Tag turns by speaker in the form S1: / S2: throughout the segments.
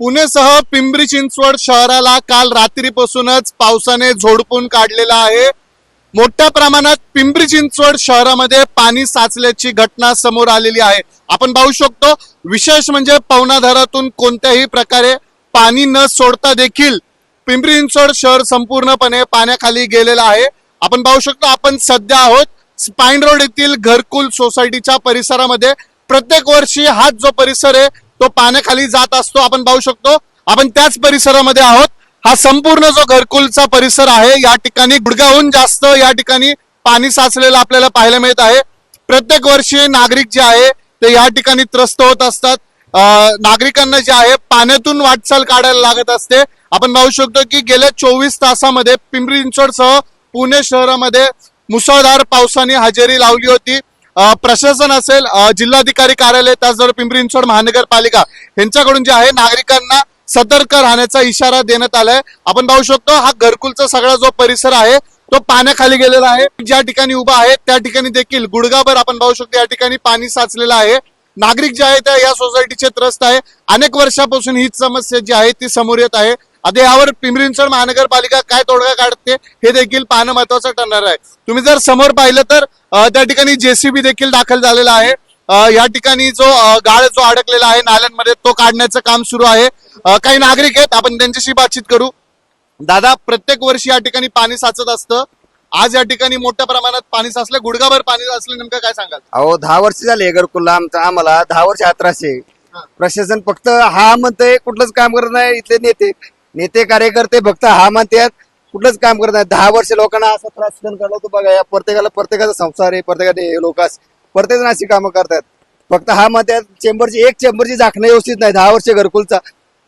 S1: पुणेसह पिंपरी चिंचवड शहराला काल रात्रीपासूनच पावसाने झोडपून काढलेला आहे. मोठ्या प्रमाणात पिंपरी चिंचवड शहरामध्ये पाणी साचल्याची घटना समोर आलेली आहे. आपण पाहू शकतो विशेष म्हणजे पवनाधरातून कोणत्याही प्रकारे पाणी न सोडता देखील पिंपरी चिंचवड शहर संपूर्णपणे पाण्याखाली गेलेलं आहे. आपण पाहू शकतो आपण सध्या आहोत स्पाईन रोड येथील घरकुल सोसायटीच्या परिसरामध्ये. प्रत्येक वर्षी हाच जो परिसर आहे तो पाण्याखाली जात असतो आपण पाहू शकतो. आपण त्याच परिसरामध्ये आहोत. हा संपूर्ण जो घरकुलचा परिसर आहे या ठिकाणी गुडघ्याहून जास्त या ठिकाणी पाणी साचलेलं आपल्याला पाहायला मिळत आहे. प्रत्येक वर्षी नागरिक जे आहे ते या ठिकाणी त्रस्त होत असतात. नागरिकांना जे आहे पाण्यातून वाटचाल काढायला लागत असते. आपण पाहू शकतो की गेल्या चोवीस तासामध्ये पिंपरी चिंचवडसह पुणे शहरामध्ये मुसळधार पावसाने हजेरी लावली होती. प्रशासन असेल जिल्हाधिकारी कार्यालय त्याचबरोबर पिंपरी चिंचवड महानगरपालिका यांच्याकडून जे आहे नागरिकांना सतर्क राहण्याचा इशारा देण्यात आलाय. आपण पाहू शकतो हा घरकुलचा सगळा जो परिसर आहे तो पाण्याखाली गेलेला आहे. ज्या ठिकाणी उभा आहे त्या ठिकाणी देखील गुडगाभर आपण पाहू शकतो या ठिकाणी पाणी साचलेलं आहे. नागरिक जे आहे त्या या सोसायटीचे त्रस्त आहे. अनेक वर्षापासून ही समस्या जी आहे ती समोर येत आहे. आता यावर पिंपरी महानगरपालिका काय तोडगा काढते हे देखील पाहणं महत्वाचं ठरणार आहे. तुम्ही जर समोर पाहिलं तर त्या ठिकाणी जेसीबी देखील दाखल झालेला आहे. या ठिकाणी जो गाळ जो अडकलेला आहे नाल्यांमध्ये तो काढण्याचं काम सुरू आहे. काही नागरिक आहेत आपण त्यांच्याशी बातचीत करू. दादा प्रत्येक वर्षी या ठिकाणी पाणी साचत असतं. आज या ठिकाणी मोठ्या प्रमाणात पाणी साचलं. गुडघाभर पाणी साचलं नेमकं काय सांगाल?
S2: अहो दहा वर्ष झाले घरकुलला आमचा. आम्हाला दहा वर्ष हा. प्रशासन फक्त हा म्हणतंय कुठलंच काम करत नाही इथले नेते. नेते कार्यकर्ते फक्त हा म्हणतात कुठलंच काम करत नाही. दहा वर्ष लोकांना असा त्रास सहन करायला होतो बघा या प्रत्येकाला प्रत्येकाचा संसार आहे प्रत्येकाने लोक प्रत्येक जण अशी कामं करतात फक्त हा म्हणतात चेंबरची एक चेंबरची झाकणं व्यवस्थित नाही. दहा वर्ष घरकुलचा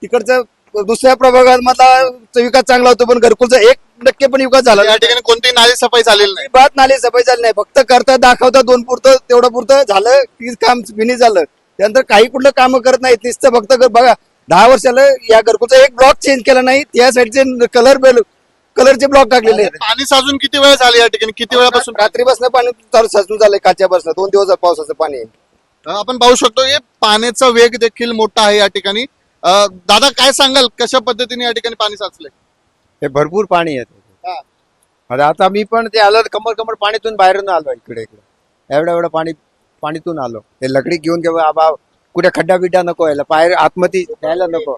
S2: तिकडचं दुसऱ्या प्रभागात मधला विकास चांगला होतो पण घरकुलचा एक टक्के पण विकास झाला
S1: या ठिकाणी कोणती नाली सफाई झालेली नाही.
S2: बात नाली सफाई झाली नाही. फक्त करता दाखवता दोन पुरतं तेवढं पुरतं झालं की काम फिनिश झालं. त्यानंतर काही कुठलं काम करत नाहीत. नुसतं फक्त बघा दहा वर्षाला या घरकुलचा एक ब्लॉक चेंज केला नाही त्या साईडचे कलर बेल कलरचे ब्लॉक टाकलेले आहेत.
S1: पाणी साचून किती वेळ झाली या ठिकाणी? किती वेळापासून?
S2: रात्रीपासून पाणी चालू साचून झालंय कालच्या बसनं दोन दिवस पावसाचं पाणी. आहे.
S1: आपण पाहू शकतो हे पाण्याचा वेग देखील मोठा आहे या ठिकाणी. अं, दादा काय सांगाल? कशा पद्धतीने या ठिकाणी पाणी साचलंय?
S3: हे भरपूर पाणी येते
S1: हा.
S3: आता आता मी पण ते आलो कमर कमर पाणीतून बाहेरून आलो इकडे इकडे एवढं एवढं पाणी पाणीतून आलो. ते लकडी घेऊन किंवा आबा कुठे खड्डा बिड्डा नको यायला पाय आतमध्ये द्यायला नको.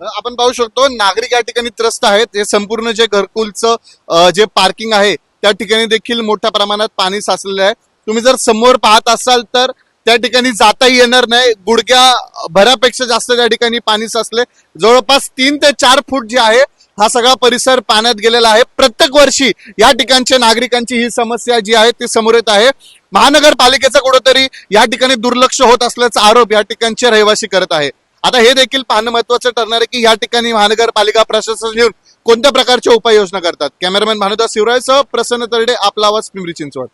S1: आपण पाहू शकतो नागरिक या ठिकाणी त्रस्त आहेत. हे संपूर्ण जे घरकुलचं जे पार्किंग आहे त्या ठिकाणी देखील मोठ्या प्रमाणात पाणी साचलेलं आहे. तुम्ही जर समोर पाहत असाल तर त्या ठिकाणी जाताही येणार नाही. गुडघ्या भरापेक्षा जास्त त्या ठिकाणी पाणी साचले जवळपास तीन ते चार फूट जे आहे हा सगळा परिसर पाण्यात गेलेला आहे. प्रत्येक वर्षी या ठिकाणच्या नागरिकांची ही समस्या जी आहे ती समोर येत आहे. महानगरपालिकेचं कुठंतरी या ठिकाणी दुर्लक्ष होत असल्याचा आरोप या ठिकाणचे रहिवासी करत आहे. आता हे देखील पाहणं महत्वाचं ठरणार आहे की या ठिकाणी महानगरपालिका प्रशासन येऊन कोणत्या प्रकारच्या उपाययोजना करतात? कॅमेरामॅन भानुदास शिवरायसह प्रसन्न तरडे आपला आवाज पिंपरी चिंचवड.